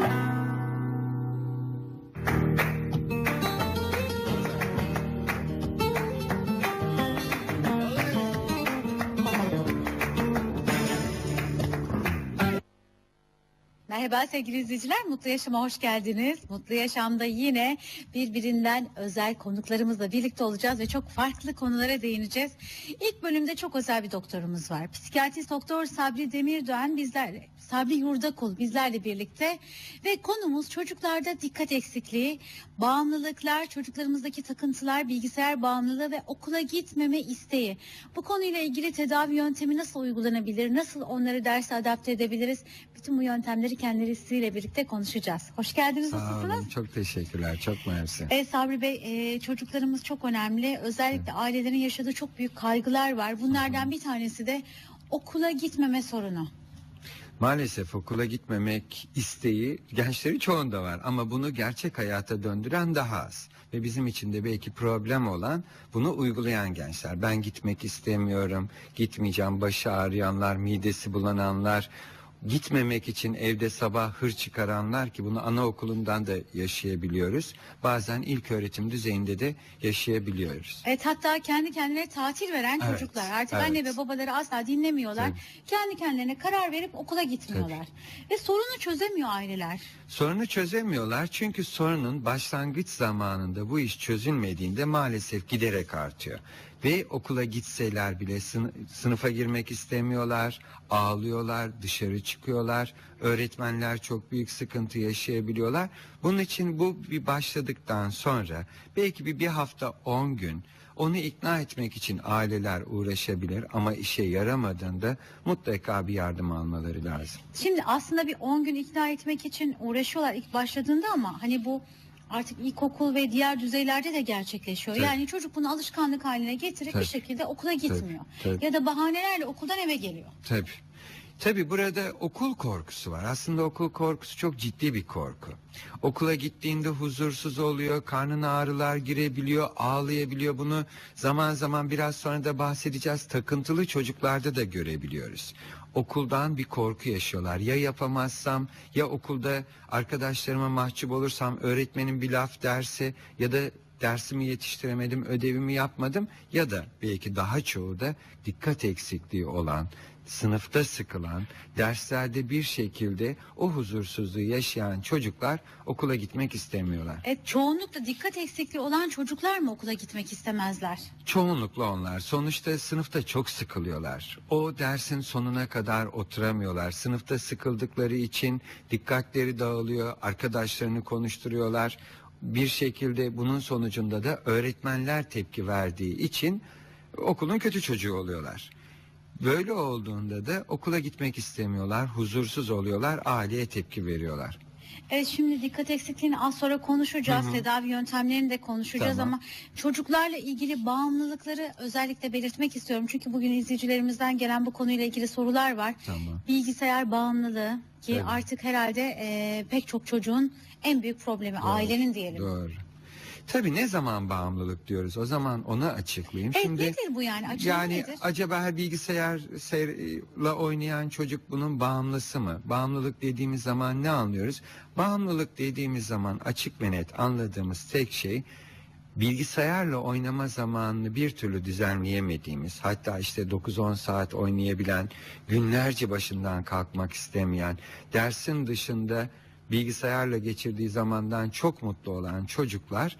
Thank you. Merhaba sevgili izleyiciler, Mutlu Yaşam'a hoş geldiniz. Mutlu Yaşam'da yine birbirinden özel konuklarımızla birlikte olacağız ve çok farklı konulara değineceğiz. İlk bölümde çok özel bir doktorumuz var. Psikiyatrist doktor Sabri Demirdoğan bizlerle, Sabri Yurdakul bizlerle birlikte ve konumuz çocuklarda dikkat eksikliği, bağımlılıklar, çocuklarımızdaki takıntılar, bilgisayar bağımlılığı ve okula gitmeme isteği. Bu konuyla ilgili tedavi yöntemi nasıl uygulanabilir, nasıl onları derse adapte edebiliriz? Bütün bu yöntemleri kendisiyle birlikte konuşacağız. Hoş geldiniz, Sağ nasılsınız? olun. Çok teşekkürler. Çok mersi. Evet Sabri Bey e, çocuklarımız çok önemli. Özellikle ailelerin yaşadığı çok büyük kaygılar var. Bunlardan bir tanesi de okula gitmeme sorunu. Maalesef okula gitmemek isteği gençlerin çoğunda var ama bunu gerçek hayata döndüren daha az. Ve bizim için de belki problem olan bunu uygulayan gençler. Ben gitmek istemiyorum, gitmeyeceğim, başı ağrıyanlar, midesi bulananlar, gitmemek için evde sabah hır çıkaranlar ki bunu anaokulundan da yaşayabiliyoruz. Bazen ilk öğretim düzeyinde de yaşayabiliyoruz. Evet hatta kendi kendine tatil veren Evet, çocuklar artık evet. anne ve babaları asla dinlemiyorlar. Tabii. Kendi kendilerine karar verip okula gitmiyorlar. Ve sorunu çözemiyor aileler. Sorunu çözemiyorlar çünkü sorunun başlangıç zamanında bu iş çözülmediğinde maalesef giderek artıyor. Ve okula gitseler bile sını- sınıfa girmek istemiyorlar, ağlıyorlar, dışarı çıkıyorlar. Öğretmenler çok büyük sıkıntı yaşayabiliyorlar. Bunun için bu bir başladıktan sonra belki bir, bir hafta 10 gün onu ikna etmek için aileler uğraşabilir ama işe yaramadığında mutlaka bir yardım almaları lazım. Şimdi aslında bir 10 gün ikna etmek için uğraşıyorlar ilk başladığında ama hani bu artık ilkokul ve diğer düzeylerde de gerçekleşiyor. Tabii. Yani çocuk bunu alışkanlık haline getirip Tabii. bir şekilde okula gitmiyor. tabii. Ya da bahanelerle okuldan eve geliyor. Tabii. Tabii burada okul korkusu var. Aslında okul korkusu çok ciddi bir korku. Okula gittiğinde huzursuz oluyor, karnına ağrılar girebiliyor, ağlayabiliyor. Bunu zaman zaman biraz sonra da bahsedeceğiz. Takıntılı çocuklarda da görebiliyoruz. Okuldan bir korku yaşıyorlar. Ya yapamazsam, ya okulda arkadaşlarıma mahcup olursam, öğretmenin bir laf derse ya da dersimi yetiştiremedim, ödevimi yapmadım ya da belki daha çoğu da dikkat eksikliği olan, sınıfta sıkılan, derslerde bir şekilde o huzursuzluğu yaşayan çocuklar okula gitmek istemiyorlar. E, çoğunlukla dikkat eksikliği olan çocuklar mı okula gitmek istemezler? Çoğunlukla onlar. Sonuçta sınıfta çok sıkılıyorlar. O dersin sonuna kadar oturamıyorlar. Sınıfta sıkıldıkları için dikkatleri dağılıyor, arkadaşlarını konuşturuyorlar. Bir şekilde bunun sonucunda da öğretmenler tepki verdiği için okulun kötü çocuğu oluyorlar. Böyle olduğunda da okula gitmek istemiyorlar, huzursuz oluyorlar, aileye tepki veriyorlar. Evet şimdi dikkat eksikliğini az sonra konuşacağız. Hı hı. Tedavi yöntemlerini de konuşacağız Tamam. ama çocuklarla ilgili bağımlılıkları özellikle belirtmek istiyorum. Çünkü bugün izleyicilerimizden gelen bu konuyla ilgili sorular var. Tamam. Bilgisayar bağımlılığı ki Evet. artık herhalde e, pek çok çocuğun en büyük problemi Doğru, ailenin diyelim. Doğru. Tabii ne zaman bağımlılık diyoruz? O zaman onu açıklayayım. Evet, Şimdi nedir bu yani? Açılımı yani nedir? acaba her bilgisayarla oynayan çocuk bunun bağımlısı mı? Bağımlılık dediğimiz zaman ne anlıyoruz? Bağımlılık dediğimiz zaman açık ve net anladığımız tek şey bilgisayarla oynama zamanını bir türlü düzenleyemediğimiz hatta işte 9-10 saat oynayabilen günlerce başından kalkmak istemeyen dersin dışında bilgisayarla geçirdiği zamandan çok mutlu olan çocuklar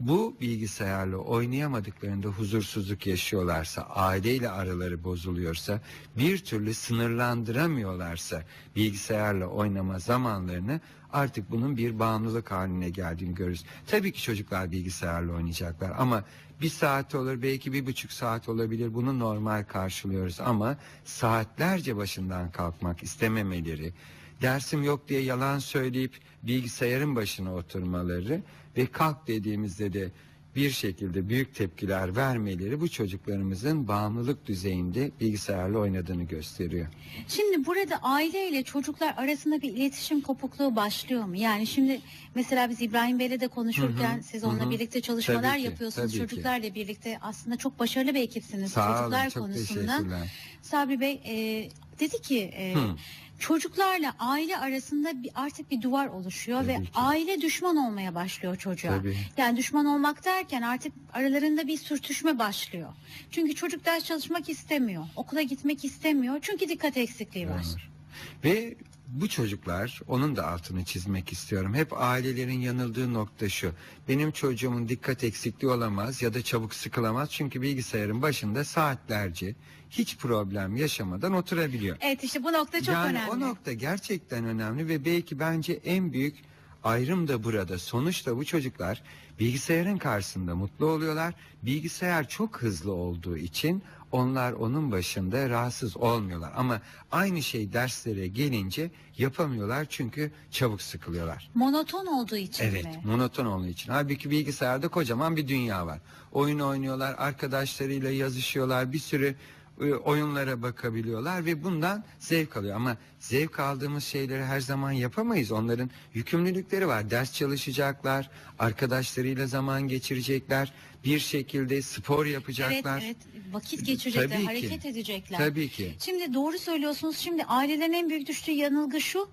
bu bilgisayarla oynayamadıklarında huzursuzluk yaşıyorlarsa, aileyle araları bozuluyorsa, bir türlü sınırlandıramıyorlarsa bilgisayarla oynama zamanlarını artık bunun bir bağımlılık haline geldiğini görürüz. Tabii ki çocuklar bilgisayarla oynayacaklar ama bir saat olur belki bir buçuk saat olabilir bunu normal karşılıyoruz ama saatlerce başından kalkmak istememeleri, dersim yok diye yalan söyleyip bilgisayarın başına oturmaları ve kalk dediğimizde de bir şekilde büyük tepkiler vermeleri bu çocuklarımızın bağımlılık düzeyinde bilgisayarla oynadığını gösteriyor. Şimdi burada aile ile çocuklar arasında bir iletişim kopukluğu başlıyor mu? Yani şimdi mesela biz İbrahim Bey'le de konuşurken Hı hı, siz onunla hı birlikte çalışmalar Tabii ki, yapıyorsunuz. tabii ki. Çocuklarla birlikte aslında çok başarılı bir ekipsiniz Sağ çocuklar olun çok konusunda. Sabri Bey e, dedi ki e, Hı. Çocuklarla aile arasında bir, artık bir duvar oluşuyor ve Tabii ki. aile düşman olmaya başlıyor çocuğa. Tabii. Yani düşman olmak derken artık aralarında bir sürtüşme başlıyor. Çünkü çocuk ders çalışmak istemiyor, okula gitmek istemiyor çünkü dikkat eksikliği var. Var. Ve bu çocuklar, onun da altını çizmek istiyorum. Hep ailelerin yanıldığı nokta şu. Benim çocuğumun dikkat eksikliği olamaz ya da çabuk sıkılamaz. Çünkü bilgisayarın başında saatlerce hiç problem yaşamadan oturabiliyor. Evet işte bu nokta çok yani önemli. o nokta gerçekten önemli ve belki bence en büyük ayrım da burada. Sonuçta bu çocuklar bilgisayarın karşısında mutlu oluyorlar. Bilgisayar çok hızlı olduğu için onlar onun başında rahatsız olmuyorlar. Ama aynı şey derslere gelince yapamıyorlar çünkü çabuk sıkılıyorlar. Monoton olduğu için Evet, mi? monoton olduğu için. Halbuki bilgisayarda kocaman bir dünya var. Oyun oynuyorlar, arkadaşlarıyla yazışıyorlar, bir sürü oyunlara bakabiliyorlar ve bundan zevk alıyor. Ama zevk aldığımız şeyleri her zaman yapamayız. Onların yükümlülükleri var. Ders çalışacaklar, arkadaşlarıyla zaman geçirecekler, bir şekilde spor Evet, yapacaklar. evet. Vakit geçirecekler, Tabii ki. hareket edecekler. Tabii ki. Şimdi doğru söylüyorsunuz. Şimdi ailelerin en büyük düştüğü yanılgı şu.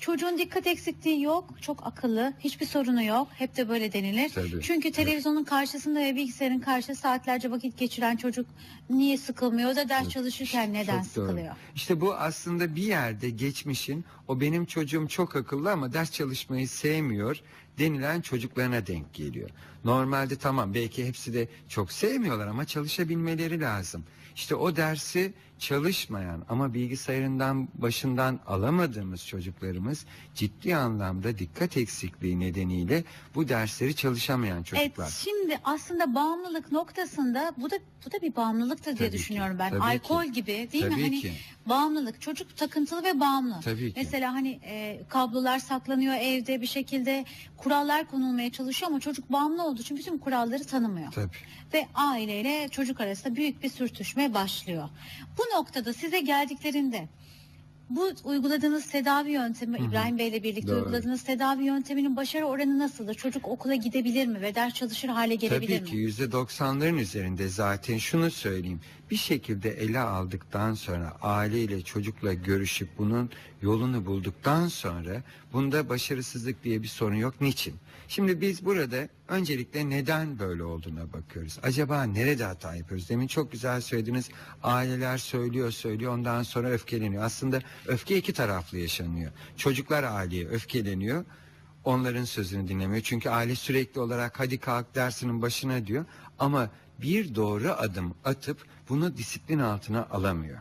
Çocuğun dikkat eksikliği yok, çok akıllı, hiçbir sorunu yok. Hep de böyle denilir. Tabii. Çünkü televizyonun karşısında ve bilgisayarın karşısında saatlerce vakit geçiren çocuk niye sıkılmıyor da ders çalışırken neden Çok doğru. sıkılıyor? İşte bu aslında bir yerde geçmişin o benim çocuğum çok akıllı ama ders çalışmayı sevmiyor denilen çocuklarına denk geliyor. Normalde tamam belki hepsi de çok sevmiyorlar ama çalışabilmeleri lazım. İşte o dersi çalışmayan ama bilgisayarından başından alamadığımız çocuklarımız ciddi anlamda dikkat eksikliği nedeniyle bu dersleri çalışamayan çocuklar. Evet, şimdi aslında bağımlılık noktasında bu da bu da bir bağımlılıktır diye Tabii ki, düşünüyorum ben. tabii Alkol ki. gibi değil mi? Tabii Hani ki. bağımlılık. Çocuk takıntılı ve bağımlı. Tabii ki. Mesela hani e, kablolar saklanıyor evde bir şekilde kurallar konulmaya çalışıyor ama çocuk bağımlı olduğu için bütün kuralları tanımıyor. Tabii. Ve aileyle çocuk arasında büyük bir sürtüşme başlıyor. Bu noktada size geldiklerinde bu uyguladığınız tedavi yöntemi İbrahim Bey ile birlikte Doğru. uyguladığınız tedavi yönteminin başarı oranı nasıldır? Çocuk okula gidebilir mi ve ders çalışır hale gelebilir Tabii mi? ki yüzde doksanların üzerinde zaten şunu söyleyeyim. Bir şekilde ele aldıktan sonra aileyle çocukla görüşüp bunun yolunu bulduktan sonra bunda başarısızlık diye bir sorun yok. Niçin? Şimdi biz burada öncelikle neden böyle olduğuna bakıyoruz. Acaba nerede hata yapıyoruz? Demin çok güzel söylediniz. Aileler söylüyor söylüyor ondan sonra öfkeleniyor. Aslında öfke iki taraflı yaşanıyor. Çocuklar aileye öfkeleniyor onların sözünü dinlemiyor. Çünkü aile sürekli olarak hadi kalk dersinin başına diyor. Ama bir doğru adım atıp bunu disiplin altına alamıyor.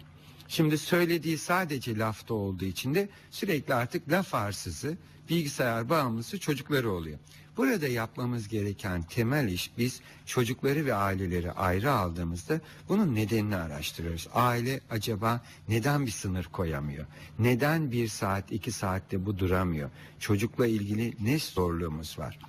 Şimdi söylediği sadece lafta olduğu için de sürekli artık laf arsızı, bilgisayar bağımlısı çocukları oluyor. Burada yapmamız gereken temel iş biz çocukları ve aileleri ayrı aldığımızda bunun nedenini araştırıyoruz. Aile acaba neden bir sınır koyamıyor? Neden bir saat iki saatte bu duramıyor? Çocukla ilgili ne zorluğumuz var?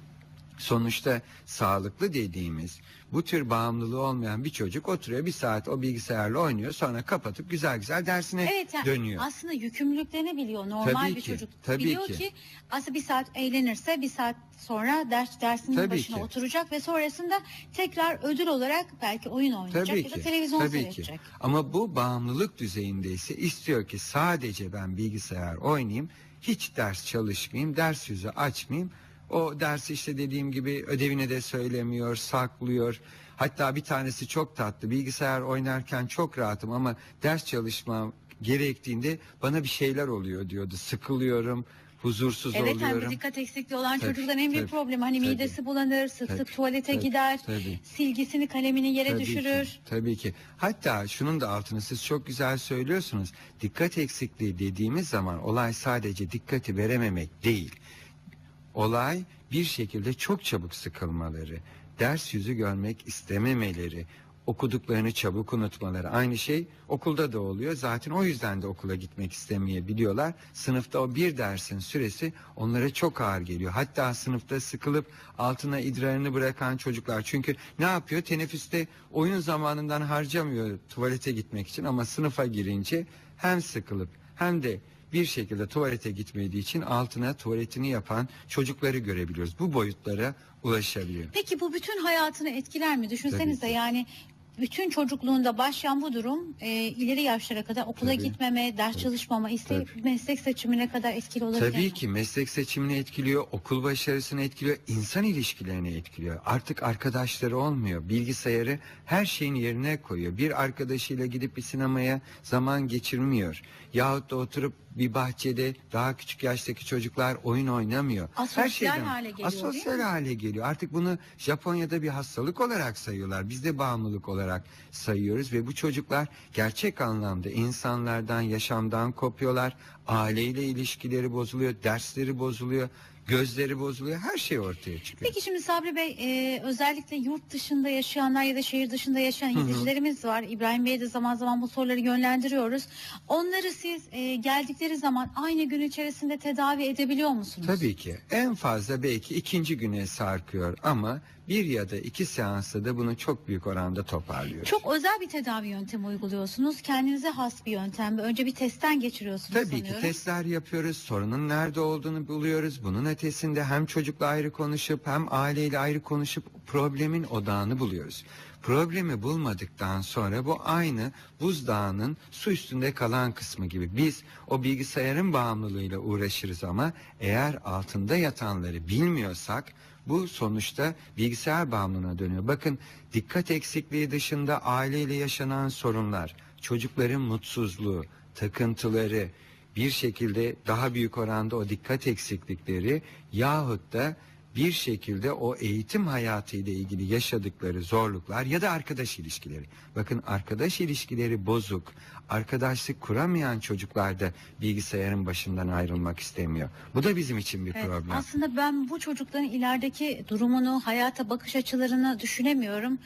Sonuçta sağlıklı dediğimiz bu tür bağımlılığı olmayan bir çocuk oturuyor bir saat o bilgisayarla oynuyor sonra kapatıp güzel güzel dersine Evet yani dönüyor. aslında yükümlülüklerini biliyor normal Tabii bir ki, çocuk. tabii biliyor ki. ki. aslında bir saat eğlenirse bir saat sonra ders dersinin Tabii başına ki. oturacak ve sonrasında tekrar ödül olarak belki oyun oynayacak Tabii ya da ki. televizyon tabii seyredecek. ki. Ama bu bağımlılık düzeyinde ise istiyor ki sadece ben bilgisayar oynayayım, hiç ders çalışmayayım, ders yüzü açmayayım. O dersi işte dediğim gibi ödevine de söylemiyor, saklıyor. Hatta bir tanesi çok tatlı. Bilgisayar oynarken çok rahatım ama ders çalışmam gerektiğinde bana bir şeyler oluyor diyordu. Sıkılıyorum, huzursuz Evet hem de oluyorum. dikkat eksikliği olan Tabii, çocukların en büyük tabii, problemi hani tabii. midesi bulanır, sık sık Tabii, tuvalete tabii, gider, tabii. silgisini kalemini yere Tabii düşürür. Ki, tabii ki. Hatta şunun da altını siz çok güzel söylüyorsunuz. Dikkat eksikliği dediğimiz zaman olay sadece dikkati verememek değil. Olay bir şekilde çok çabuk sıkılmaları, ders yüzü görmek istememeleri, okuduklarını çabuk unutmaları. Aynı şey okulda da oluyor. Zaten o yüzden de okula gitmek istemeyebiliyorlar. Sınıfta o bir dersin süresi onlara çok ağır geliyor. Hatta sınıfta sıkılıp altına idrarını bırakan çocuklar. Çünkü ne yapıyor? Teneffüste oyun zamanından harcamıyor tuvalete gitmek için ama sınıfa girince hem sıkılıp hem de bir şekilde tuvalete gitmediği için altına tuvaletini yapan çocukları görebiliyoruz. Bu boyutlara ulaşabiliyor. Peki bu bütün hayatını etkiler mi? Düşünsenize yani bütün çocukluğunda başlayan bu durum e, ileri yaşlara kadar okula Tabii. gitmeme, ders Tabii. çalışmama, iste, Tabii. meslek seçimine kadar etkili olabilir. Tabii ki meslek seçimini etkiliyor, okul başarısını etkiliyor, insan ilişkilerini etkiliyor. Artık arkadaşları olmuyor. Bilgisayarı her şeyin yerine koyuyor. Bir arkadaşıyla gidip bir sinemaya zaman geçirmiyor. Yahut da oturup bir bahçede daha küçük yaştaki çocuklar oyun oynamıyor. Asosyal hale geliyor, Asosyal hale geliyor. Artık bunu Japonya'da bir hastalık olarak sayıyorlar. Biz de bağımlılık olarak sayıyoruz ve bu çocuklar gerçek anlamda insanlardan, yaşamdan kopuyorlar. Aileyle ilişkileri bozuluyor, dersleri bozuluyor, gözleri bozuluyor. Her şey ortaya çıkıyor. Peki şimdi Sabri Bey e, özellikle yurt dışında yaşayanlar ya da şehir dışında yaşayan izleyicilerimiz var. İbrahim Bey'e de zaman zaman bu soruları yönlendiriyoruz. Onları siz e, geldikleri zaman aynı gün içerisinde tedavi edebiliyor musunuz? Tabii ki. En fazla belki ikinci güne sarkıyor ama bir ya da iki seansta da bunu çok büyük oranda toparlıyoruz. Çok özel bir tedavi yöntemi uyguluyorsunuz. Kendinize has bir yöntem. Önce bir testten geçiriyorsunuz Tabii sanıyorum. ki testler yapıyoruz, sorunun nerede olduğunu buluyoruz. Bunun ötesinde hem çocukla ayrı konuşup hem aileyle ayrı konuşup problemin odağını buluyoruz. Problemi bulmadıktan sonra bu aynı buzdağının su üstünde kalan kısmı gibi. Biz o bilgisayarın bağımlılığıyla uğraşırız ama eğer altında yatanları bilmiyorsak bu sonuçta bilgisayar bağımlılığına dönüyor. Bakın dikkat eksikliği dışında aileyle yaşanan sorunlar, çocukların mutsuzluğu, takıntıları, bir şekilde daha büyük oranda o dikkat eksiklikleri yahut da bir şekilde o eğitim hayatı ile ilgili yaşadıkları zorluklar ya da arkadaş ilişkileri. Bakın arkadaş ilişkileri bozuk, arkadaşlık kuramayan çocuklar da bilgisayarın başından ayrılmak istemiyor. Bu da bizim için bir Evet, problem. Aslında ben bu çocukların ilerideki durumunu, hayata bakış açılarını düşünemiyorum.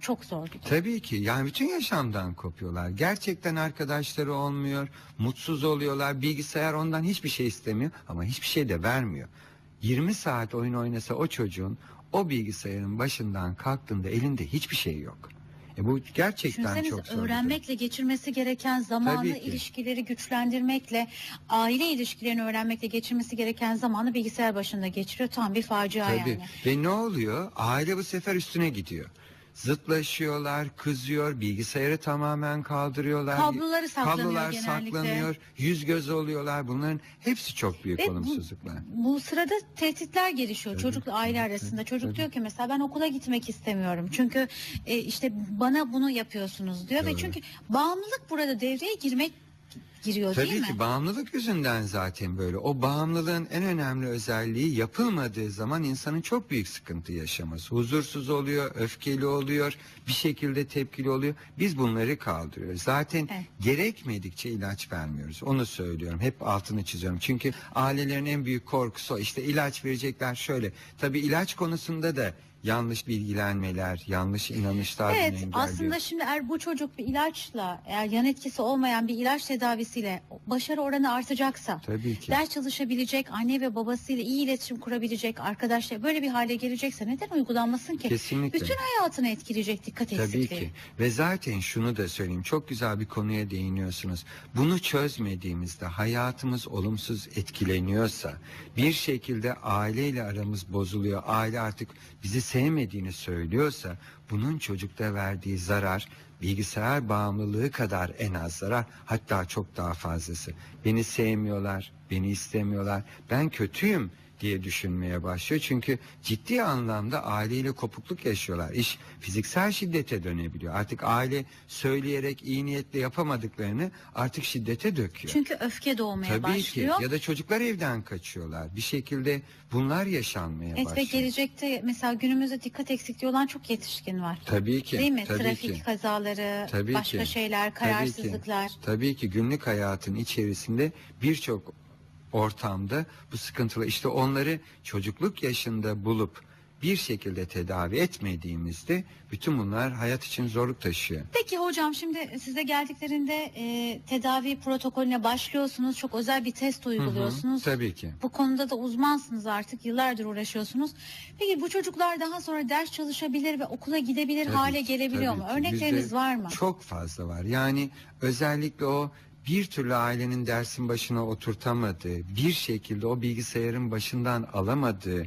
Çok zor. Tabii ki yani bütün yaşamdan kopuyorlar. Gerçekten arkadaşları olmuyor, mutsuz oluyorlar. Bilgisayar ondan hiçbir şey istemiyor ama hiçbir şey de vermiyor. 20 saat oyun oynasa o çocuğun o bilgisayarın başından kalktığında elinde hiçbir şey yok. E bu gerçekten Düşünseniz çok zor. öğrenmekle geçirmesi gereken zamanı ilişkileri güçlendirmekle aile ilişkilerini öğrenmekle geçirmesi gereken zamanı bilgisayar başında geçiriyor. Tam bir facia Tabii. yani. Ve ne oluyor? Aile bu sefer üstüne gidiyor. Zıtlaşıyorlar, kızıyor, bilgisayarı tamamen kaldırıyorlar. Kabloları saklanıyor Kablolar genellikle. saklanıyor, yüz göz oluyorlar. Bunların hepsi çok büyük Ve bu- olumsuzluklar. Bu sırada tehditler gelişiyor Tabii, çocukla aile arasında. Çocuk tabii. diyor ki mesela ben okula gitmek istemiyorum. Çünkü e, işte bana bunu yapıyorsunuz diyor ve Doğru. çünkü bağımlılık burada devreye girmek giriyor değil Tabii mi? ki bağımlılık yüzünden zaten böyle. O bağımlılığın en önemli özelliği yapılmadığı zaman insanın çok büyük sıkıntı yaşaması. Huzursuz oluyor, öfkeli oluyor, bir şekilde tepkili oluyor. Biz bunları kaldırıyoruz. Zaten Evet. gerekmedikçe ilaç vermiyoruz. Onu söylüyorum. Hep altını çiziyorum. Çünkü ailelerin en büyük korkusu işte ilaç verecekler şöyle. Tabii ilaç konusunda da yanlış bilgilenmeler, yanlış inanışlar Evet engelliyor. aslında şimdi eğer bu çocuk bir ilaçla eğer yan etkisi olmayan bir ilaç tedavisiyle başarı oranı artacaksa Tabii ki. ders çalışabilecek anne ve babasıyla iyi iletişim kurabilecek arkadaşlar böyle bir hale gelecekse neden uygulanmasın ki? Kesinlikle. Bütün hayatını etkileyecek dikkat Tabii eksikliği. ki. Ve zaten şunu da söyleyeyim. Çok güzel bir konuya değiniyorsunuz. Bunu çözmediğimizde hayatımız olumsuz etkileniyorsa bir şekilde aileyle aramız bozuluyor. Aile artık bizi sevmediğini söylüyorsa bunun çocukta verdiği zarar bilgisayar bağımlılığı kadar en az zarar hatta çok daha fazlası. Beni sevmiyorlar, beni istemiyorlar. Ben kötüyüm diye düşünmeye başlıyor. Çünkü ciddi anlamda aileyle kopukluk yaşıyorlar. İş fiziksel şiddete dönebiliyor. Artık aile söyleyerek iyi niyetle yapamadıklarını artık şiddete döküyor. Çünkü öfke doğmaya Tabii başlıyor. ki ya da çocuklar evden kaçıyorlar. Bir şekilde bunlar yaşanmaya Evet ve başlıyor. gelecekte mesela günümüzde dikkat eksikliği olan çok yetişkin var. Tabii ki. Değil mi? Tabii Trafik ki. kazaları, Tabii başka ki. şeyler, Tabii ki. kararsızlıklar. Tabii ki günlük hayatın içerisinde birçok ortamda bu sıkıntılı işte onları çocukluk yaşında bulup bir şekilde tedavi etmediğimizde bütün bunlar hayat için zorluk taşıyor. Peki hocam şimdi size geldiklerinde e, tedavi protokolüne başlıyorsunuz. Çok özel bir test Hı hı, uyguluyorsunuz. Tabii ki. Bu konuda da uzmansınız artık. Yıllardır uğraşıyorsunuz. Peki bu çocuklar daha sonra ders çalışabilir ve okula gidebilir Tabii hale ki, gelebiliyor tabii mu? ki. Örnekleriniz Yüzde var mı? Çok fazla var. Yani özellikle o bir türlü ailenin dersin başına oturtamadığı, bir şekilde o bilgisayarın başından alamadığı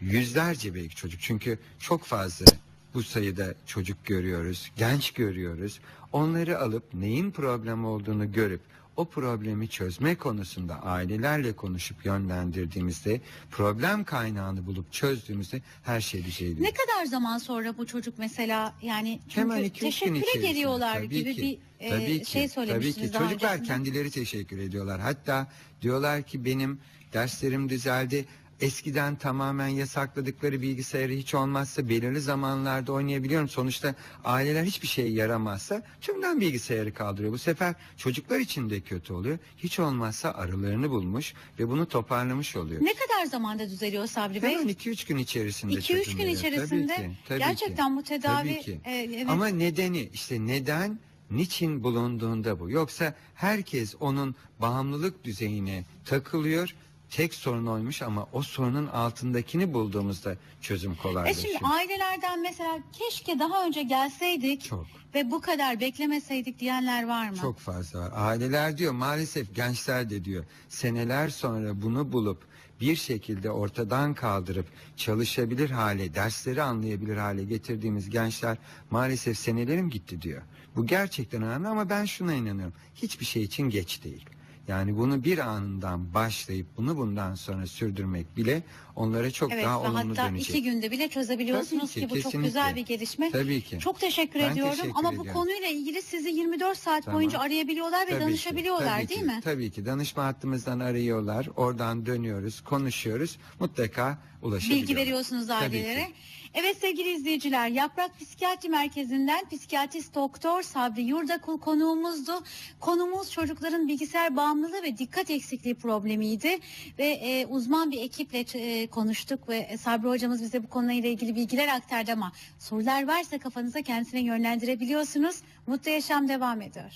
yüzlerce belki çocuk. Çünkü çok fazla bu sayıda çocuk görüyoruz, genç görüyoruz. Onları alıp neyin problem olduğunu görüp o problemi çözme konusunda ailelerle konuşup yönlendirdiğimizde problem kaynağını bulup çözdüğümüzde her şey düzeliyor. Ne kadar zaman sonra bu çocuk mesela yani çünkü Hemen iki teşekküre geliyorlar Tabii gibi ki, bir e, tabii ki, şey Tabii söylemiştiniz ki daha çocuklar öncesinde. kendileri teşekkür ediyorlar. Hatta diyorlar ki benim derslerim düzeldi. Eskiden tamamen yasakladıkları bilgisayarı hiç olmazsa belirli zamanlarda oynayabiliyorum. Sonuçta aileler hiçbir şey yaramazsa tümden bilgisayarı kaldırıyor. Bu sefer çocuklar için de kötü oluyor. Hiç olmazsa aralarını bulmuş ve bunu toparlamış oluyor. Ne kadar zamanda düzeliyor Sabri Bey? Hemen 2-3 gün içerisinde 2-3 gün içerisinde Tabii ki, tabii ki. gerçekten bu tedavi Tabii ki. e, evet. Ama nedeni işte neden niçin bulunduğunda bu. Yoksa herkes onun bağımlılık düzeyine takılıyor. Tek sorun oymuş ama o sorunun altındakini bulduğumuzda çözüm E kolaylaşıyor. şimdi ailelerden mesela keşke daha önce gelseydik Çok. ve bu kadar beklemeseydik diyenler var mı? Çok fazla var. Aileler diyor maalesef gençler de diyor seneler sonra bunu bulup bir şekilde ortadan kaldırıp çalışabilir hale, dersleri anlayabilir hale getirdiğimiz gençler maalesef senelerim gitti diyor. Bu gerçekten önemli ama ben şuna inanıyorum. Hiçbir şey için geç değil. Yani bunu bir anından başlayıp bunu bundan sonra sürdürmek bile onlara çok Evet daha olumlu hatta dönecek. iki günde bile çözebiliyorsunuz Tabii ki, ki, bu çok kesinlikle. güzel bir gelişme. Tabii ki. Çok teşekkür Ben ediyorum teşekkür ama bu ediyorum. konuyla ilgili sizi 24 saat Tamam. boyunca arayabiliyorlar ve Tabii ki, danışabiliyorlar tabii değil ki, mi? Tabii ki. Danışma hattımızdan arıyorlar. Oradan dönüyoruz, konuşuyoruz. Mutlaka ulaşabiliyorlar. Bilgi veriyorsunuz ailelere. Evet sevgili izleyiciler Yaprak Psikiyatri Merkezi'nden psikiyatrist doktor Sabri Yurdakul konuğumuzdu. Konumuz çocukların bilgisayar bağımlılığı ve dikkat eksikliği problemiydi. Ve e, uzman bir ekiple e, konuştuk ve e, Sabri hocamız bize bu konuyla ilgili bilgiler aktardı ama sorular varsa kafanıza kendisine yönlendirebiliyorsunuz. Mutlu Yaşam devam ediyor.